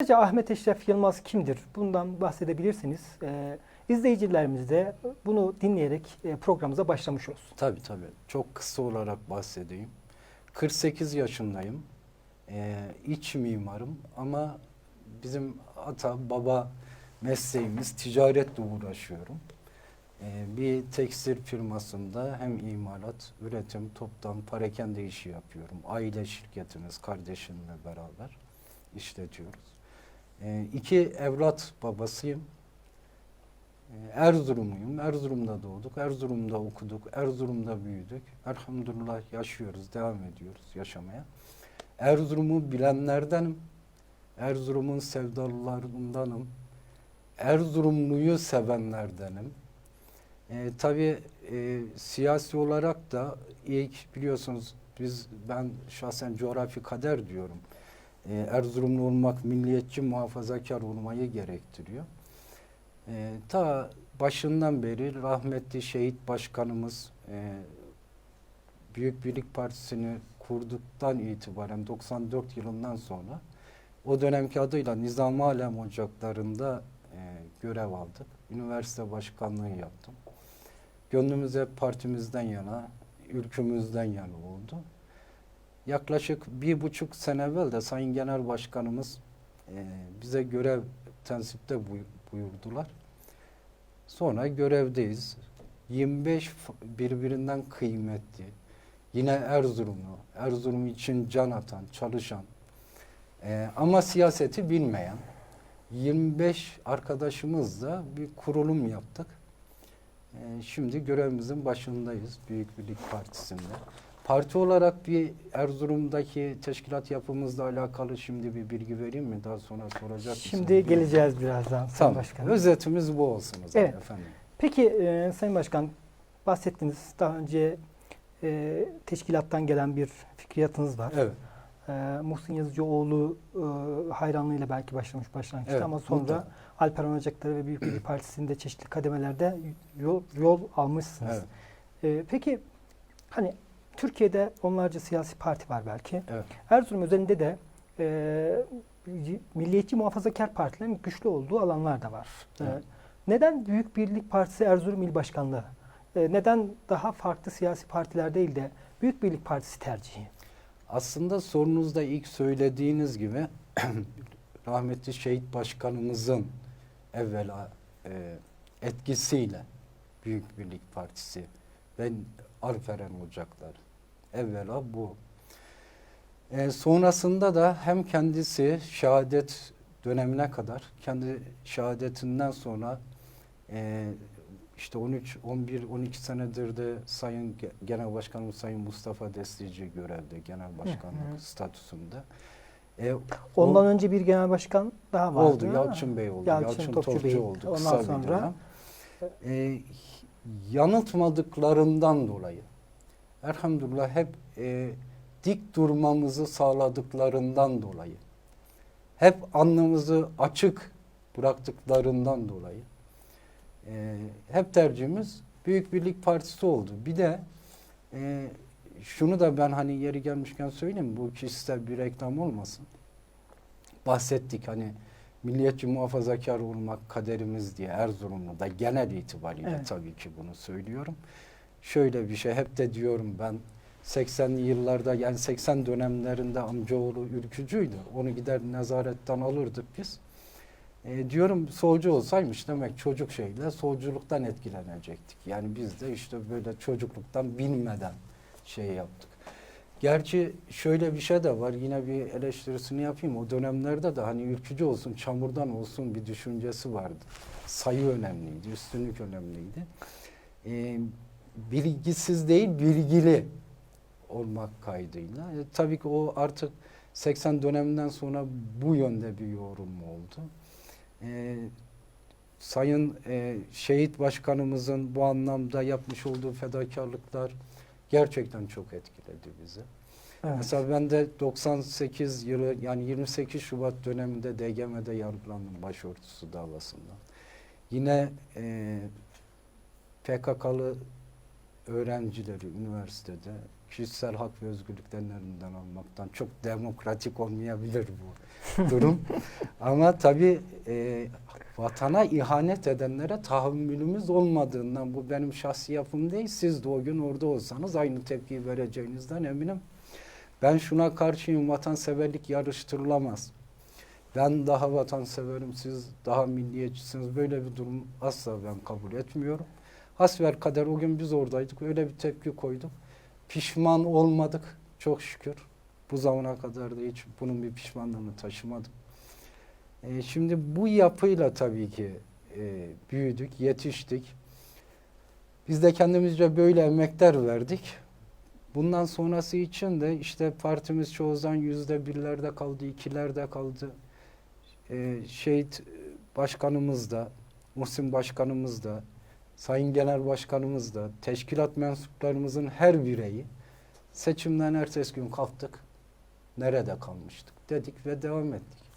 Kısaca Ahmet Eşref Yılmaz kimdir? Bundan bahsedebilirsiniz. Ee, izleyicilerimiz de bunu dinleyerek e, programımıza başlamış olsun. Tabii tabii. Çok kısa olarak bahsedeyim. 48 yaşındayım. Ee, iç mimarım ama bizim ata baba mesleğimiz ticaretle uğraşıyorum. Ee, bir tekstil firmasında hem imalat, üretim, toptan parakende işi yapıyorum. Aile şirketimiz kardeşimle beraber işletiyoruz. Ee, iki evlat babasıyım. Ee, Erzurumluyum. Erzurum'da doğduk. Erzurum'da okuduk. Erzurum'da büyüdük. Elhamdülillah yaşıyoruz. Devam ediyoruz yaşamaya. Erzurum'u bilenlerdenim. Erzurum'un sevdalılarındanım. Erzurumluyu sevenlerdenim. Ee, tabii e, siyasi olarak da ilk biliyorsunuz biz ben şahsen coğrafi kader diyorum. Ee, Erzurumlu olmak milliyetçi muhafazakar olmayı gerektiriyor. Ee, ta başından beri rahmetli şehit başkanımız e, Büyük Birlik Partisi'ni kurduktan itibaren 94 yılından sonra o dönemki adıyla Nizam Alem Ocakları'nda e, görev aldık. Üniversite başkanlığı yaptım. Gönlümüz hep partimizden yana, ülkümüzden yana oldu. Yaklaşık bir buçuk sene evvel de Sayın Genel Başkanımız e, bize görev tensipte buy- buyurdular. Sonra görevdeyiz. 25 f- birbirinden kıymetli. Yine Erzurumlu, Erzurum için can atan, çalışan e, ama siyaseti bilmeyen 25 arkadaşımızla bir kurulum yaptık. E, şimdi görevimizin başındayız Büyük Birlik Partisi'nde. Parti olarak bir Erzurum'daki teşkilat yapımızla alakalı şimdi bir bilgi vereyim mi? Daha sonra soracak Şimdi mısınız? geleceğiz birazdan Sayın Tamam. Başkanım. Özetimiz bu olsun o zaman Evet. efendim. Peki e, Sayın Başkan bahsettiniz daha önce e, teşkilattan gelen bir fikriyatınız var. Evet. E, Muhsin Yazıcıoğlu e, hayranlığıyla belki başlamış başlangıçta Evet, ama sonra mutlaka. Alperen Ocakları ve Büyük Birlik Partisi'nde çeşitli kademelerde yol, yol almışsınız. Evet. E, peki hani Türkiye'de onlarca siyasi parti var belki. Evet. Erzurum özelinde de e, milliyetçi muhafazakar partilerin güçlü olduğu alanlar da var. E, Evet. neden Büyük Birlik Partisi Erzurum İl Başkanlığı? E, neden daha farklı siyasi partiler değil de Büyük Birlik Partisi tercihi? Aslında sorunuzda ilk söylediğiniz gibi rahmetli şehit başkanımızın evvela e, etkisiyle Büyük Birlik Partisi ve Alperen Ocakları evvela bu. E, sonrasında da hem kendisi şehadet dönemine kadar kendi şehadetinden sonra e, işte 13, 11, 12 senedir de Sayın Ge- Genel Başkanımız Sayın Mustafa Destici görevde genel başkanlık hı. statüsünde. E, Ondan o- önce bir genel başkan daha vardı. oldu. Yalçın Bey oldu. Yalçın Yalçın, Topçu Topçu, Bey. oldu. Ondan kısa bir sonra- dönem. E, yanıltmadıklarından dolayı elhamdülillah hep e, dik durmamızı sağladıklarından dolayı hep alnımızı açık bıraktıklarından dolayı e, hep tercihimiz Büyük Birlik Partisi oldu. Bir de e, şunu da ben hani yeri gelmişken söyleyeyim bu kişisel bir reklam olmasın. Bahsettik hani milliyetçi muhafazakar olmak kaderimiz diye Erzurumlu da genel itibariyle Evet. tabii ki bunu söylüyorum. Şöyle bir şey hep de diyorum ben 80'li yıllarda yani 80 dönemlerinde amcaoğlu ülkücüydü. Onu gider nezaretten alırdık biz. E, diyorum solcu olsaymış demek çocuk şeyle solculuktan etkilenecektik. Yani biz de işte böyle çocukluktan bilmeden şey yaptık. Gerçi şöyle bir şey de var yine bir eleştirisini yapayım. O dönemlerde de hani ülkücü olsun çamurdan olsun bir düşüncesi vardı. Sayı önemliydi, üstünlük önemliydi. E, bilgisiz değil bilgili olmak kaydıyla. E, tabii ki o artık 80 döneminden sonra bu yönde bir yorum oldu. E, Sayın e, şehit başkanımızın bu anlamda yapmış olduğu fedakarlıklar gerçekten çok etkiledi bizi. Evet. Mesela ben de 98 yılı yani 28 Şubat döneminde DGM'de yargılandım başörtüsü davasından. Yine e, PKK'lı öğrencileri üniversitede kişisel hak ve özgürlüklerini elinden almaktan. Çok demokratik olmayabilir bu durum. Ama tabii e, vatana ihanet edenlere tahammülümüz olmadığından bu benim şahsi yapım değil. Siz de o gün orada olsanız aynı tepkiyi vereceğinizden eminim. Ben şuna karşıyım. Vatanseverlik yarıştırılamaz. Ben daha vatanseverim, siz daha milliyetçisiniz. Böyle bir durum asla ben kabul etmiyorum. Hasver kader o gün biz oradaydık. Öyle bir tepki koyduk. Pişman olmadık çok şükür. Bu zamana kadar da hiç bunun bir pişmanlığını taşımadım. E, şimdi bu yapıyla tabii ki e, büyüdük, yetiştik. Biz de kendimizce böyle emekler verdik. Bundan sonrası için de işte partimiz çoğu zaman yüzde birlerde kaldı, ikilerde kaldı. E, şehit başkanımız da, Muhsin başkanımız da, Sayın Genel Başkanımız da, teşkilat mensuplarımızın her bireyi seçimden ertesi gün kalktık. Nerede kalmıştık dedik ve devam ettik.